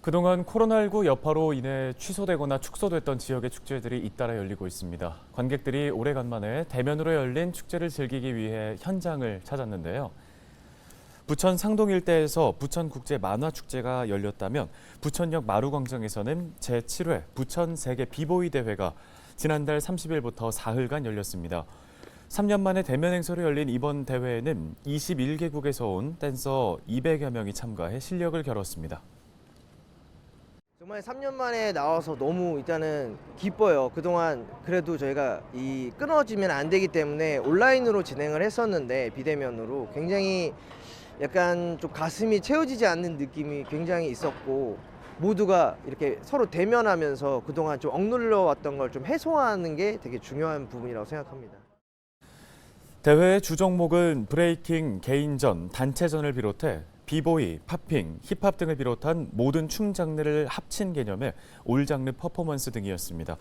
그동안 코로나19 여파로 인해 취소되거나 축소됐던 지역의 축제들이 잇따라 열리고 있습니다. 관객들이 오래간만에 대면으로 열린 축제를 즐기기 위해 현장을 찾았는데요. 부천 상동 일대에서 부천국제 만화축제가 열렸다면 부천역 마루광장에서는 제7회 부천 세계 비보이 대회가 지난달 30일부터 사흘간 열렸습니다. 3년 만에 대면 행사로 열린 이번 대회에는 21개국에서 온 댄서 200여 명이 참가해 실력을 겨뤘습니다. 정말 3년 만에 나와서 너무 일단은 기뻐요. 그동안 그래도 저희가 이 끊어지면 안 되기 때문에 온라인으로 진행을 했었는데 비대면으로 굉장히 약간 좀 가슴이 채워지지 않는 느낌이 굉장히 있었고 모두가 이렇게 서로 대면하면서 그동안 좀 억눌려 왔던 걸 좀 해소하는 게 되게 중요한 부분이라고 생각합니다. 대회의 주 종목은 브레이킹, 개인전, 단체전을 비롯해 비보이, 팝핑, 힙합 등을 비롯한 모든 춤 장르를 합친 개념의 올 장르 퍼포먼스 등이었습니다.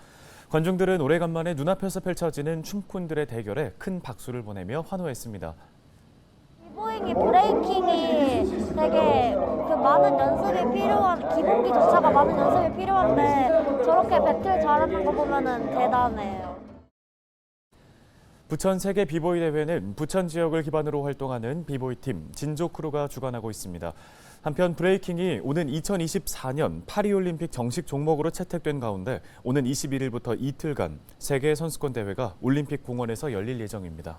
관중들은 오래간만에 눈앞에서 펼쳐지는 춤꾼들의 대결에 큰 박수를 보내며 환호했습니다. 비보잉이 브레이킹이 되게 그 많은 연습이 필요한 기본기조차가 많은 연습이 필요한데 저렇게 배틀 잘하는 거 보면은 대단해요. 부천 세계 비보이 대회는 부천 지역을 기반으로 활동하는 비보이 팀 진조 크루가 주관하고 있습니다. 한편 브레이킹이 오는 2024년 파리 올림픽 정식 종목으로 채택된 가운데 오는 21일부터 이틀간 세계 선수권 대회가 올림픽 공원에서 열릴 예정입니다.